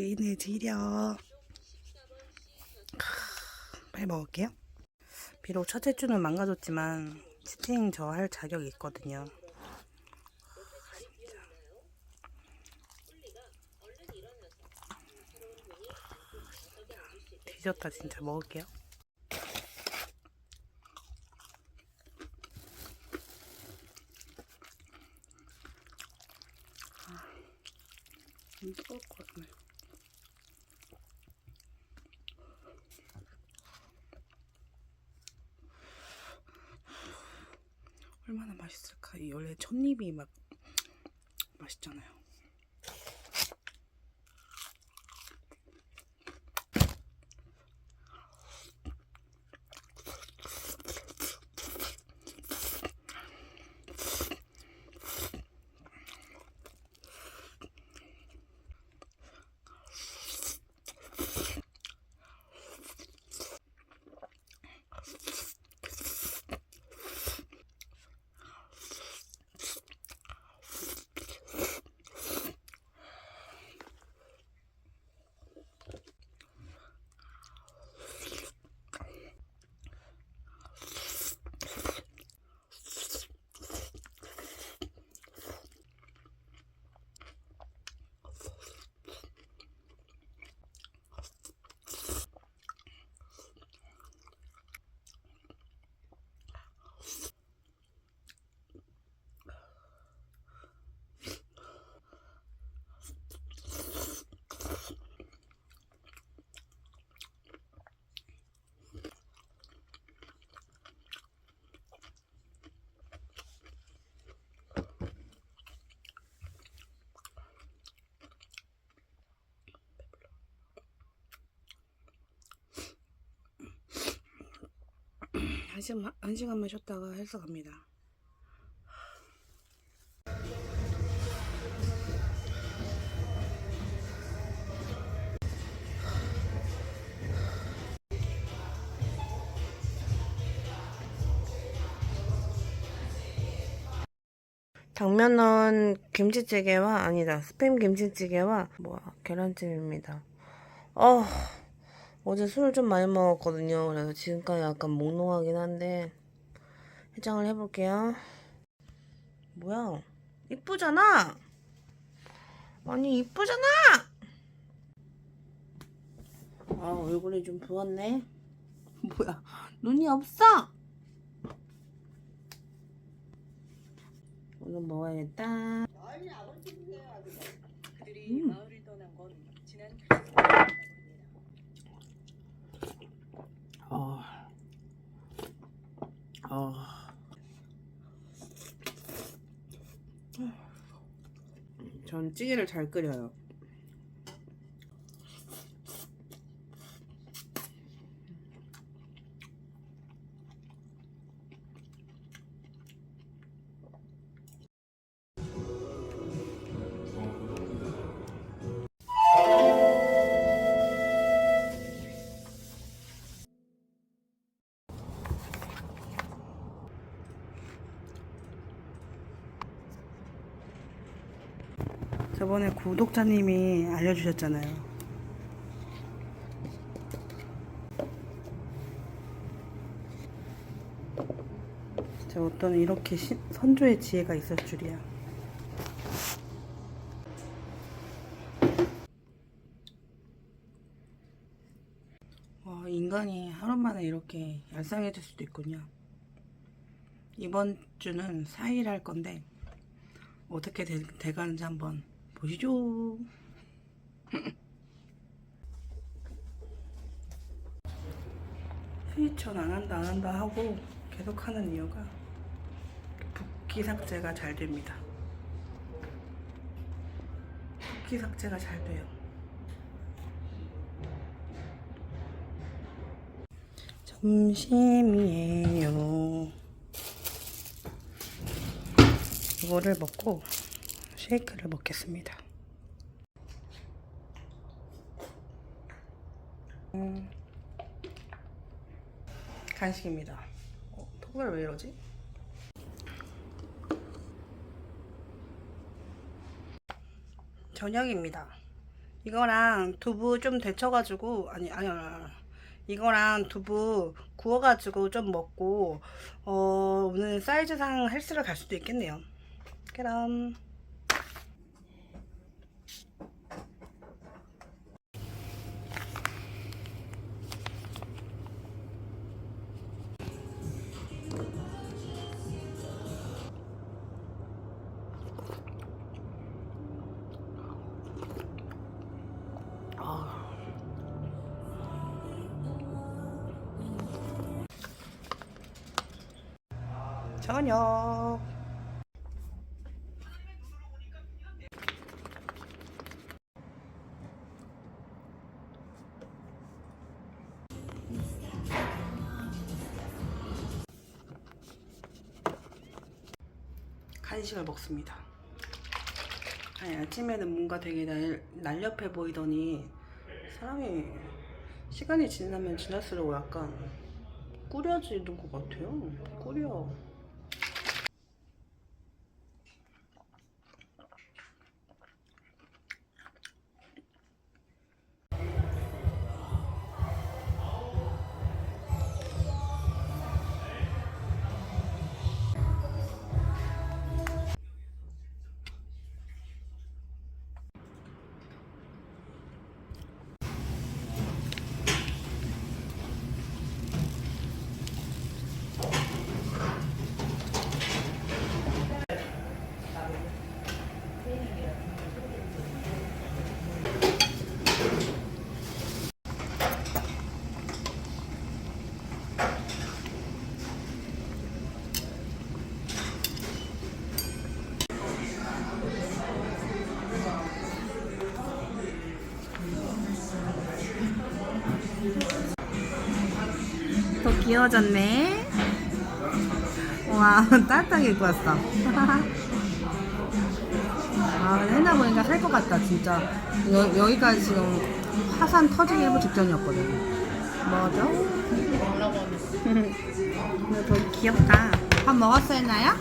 기인을 드려. 빨리 먹을게요. 비록 첫째 주는 망가졌지만 치팅 저 할 자격이 있거든요. 진짜. 뒤졌다 진짜 먹을게요. 안 뜨거울 것 같네. 얼마나 맛있을까? 이 원래 첫입이 막 맛있잖아요. 한 시간, 한 시간만 쉬었다가 헬스 갑니다. 당면은 김치찌개와 아니다 스팸 김치찌개와 뭐야 계란찜입니다. 어 어제 술을 좀 많이 먹었거든요. 그래서 지금까지 약간 몽롱하긴 한데 해장을 해볼게요. 뭐야? 이쁘잖아. 아니 이쁘잖아. 아 얼굴이 좀 부었네. 뭐야? 눈이 없어. 오늘 먹어야겠다. 음. 마을을 떠난 건 지난 어. 어. 전 찌개를 잘 끓여요. 저번에 구독자님이 알려주셨잖아요. 저 어떤 이렇게 시- 선조의 지혜가 있을 줄이야. 와, 인간이 하루 만에 이렇게 얄쌍해질 수도 있군요. 이번 주는 4일 할 건데, 어떻게 돼, 돼가는지 한번 보시죠. 스위천 안 한다 안 한다 하고 계속 하는 이유가 붓기 삭제가 잘 됩니다. 붓기 삭제가 잘 돼요. 점심이에요. 이거를 먹고 쉐이크를 먹겠습니다. 음, 간식입니다. 어, 톡을 왜 이러지? 저녁입니다. 이거랑 두부 좀 데쳐가지고 아니 아니 아니. 이거랑 두부 구워가지고 좀 먹고 어 오늘 사이즈상 헬스를 갈 수도 있겠네요. 그럼 저녁. 간식을 먹습니다. 아니, 아침에는 뭔가 되게 날, 날렵해 보이더니 사람이 시간이 지나면 지날수록 약간 꾸려지는 것 같아요. 꾸려. 귀여워졌네. 와, 따뜻하게 입고 왔어. 아, 근데 hen나 보니까 살 것 같다, 진짜. 여, 여기까지 지금 화산 터지기 일부 직전이었거든. 맞아? 근데 더 귀엽다. 밥 먹었어, 했나요?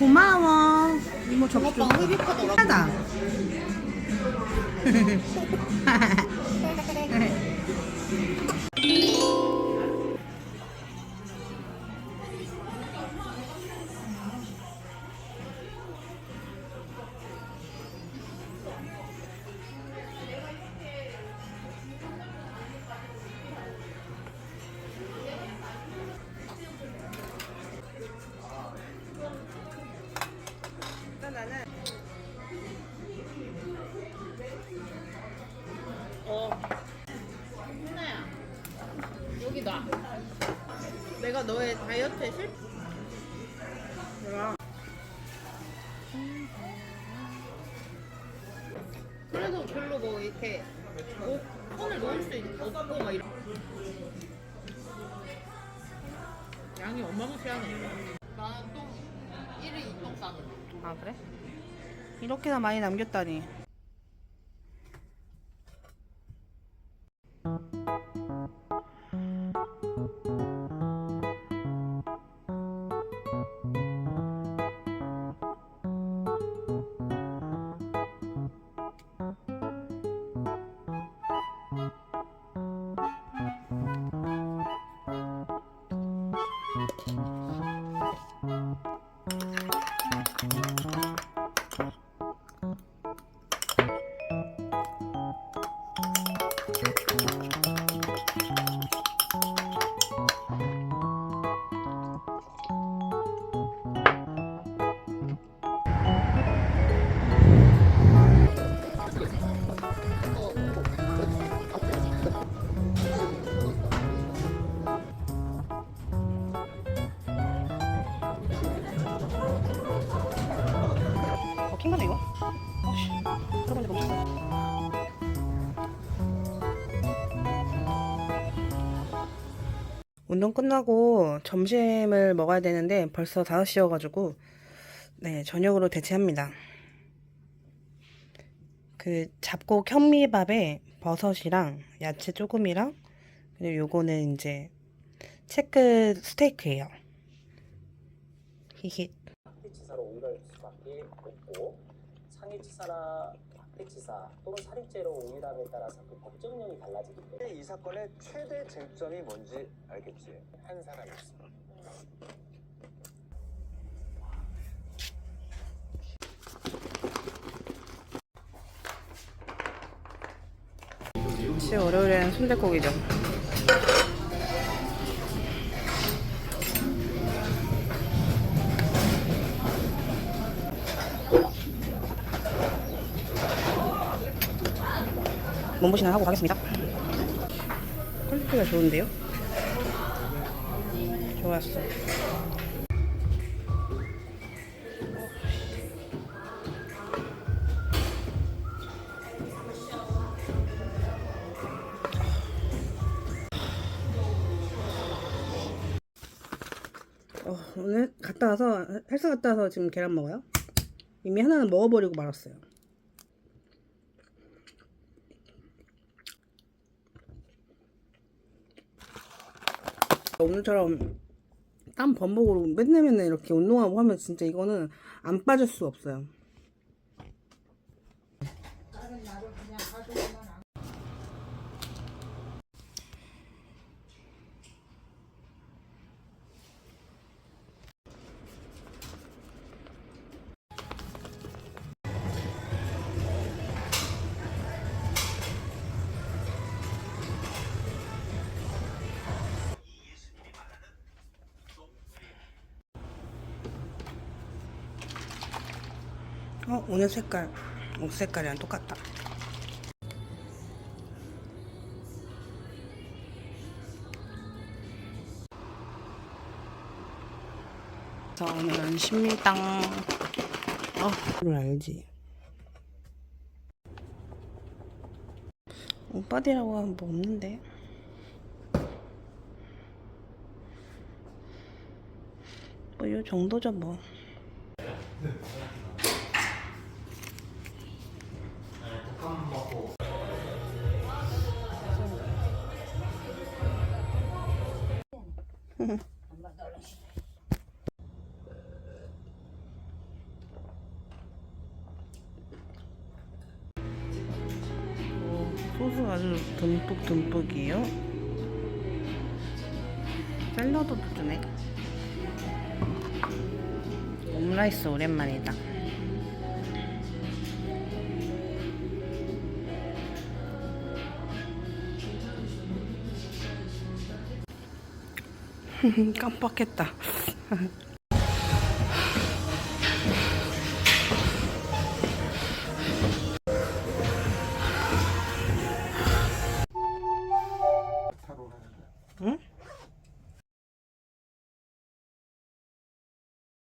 고마워. 이모 접시. 붕어빵 흡입하더라고. 하다. 너의 다이어트에 실 내가 그래도 별로 뭐 이렇게 뭐 손을 놓을 수 있- 없고 막 이런. 양이 어마무시하네. 나는 또 1위 이똥 싸는 아 그래? 이렇게나 많이 남겼다니. 킹받네 이거. 어씨, 들어보니까 너무 세. 운동 끝나고 점심을 먹어야 되는데 벌써 5시여가지고 네 저녁으로 대체합니다. 그 잡곡 현미밥에 버섯이랑 야채 조금이랑 그리고 요거는 이제 체크 스테이크예요. 히히. 수밖에 없고 상해 치사라 낙태치사 또는 살인죄로 오인함에 따라서 그 법정형이 달라지기 때문에 이 사건의 최대 쟁점이 뭔지 알겠지? 한 사람이었어. 역시 월요일엔 순대국이죠. 몸보신을 하고 가겠습니다. 퀄리티가 좋은데요? 좋았어. 어, 오늘 갔다 와서 헬스 갔다 와서 지금 계란 먹어요. 이미 하나는 먹어버리고 말았어요. 오늘처럼 땀 범벅으로 맨날 맨날 이렇게 운동하고 하면 진짜 이거는 안 빠질 수 없어요. 어, 오늘 색깔, 옷 색깔이랑 똑같다. 자, 오늘은 신밀당. 어, 이걸 알지. 오빠디라고 하면 뭐 없는데. 뭐, 요 정도죠, 뭐. 소스 아주 듬뿍 듬뿍이요. 샐러드도 주네. 옴라이스 오랜만이다. 깜빡했다.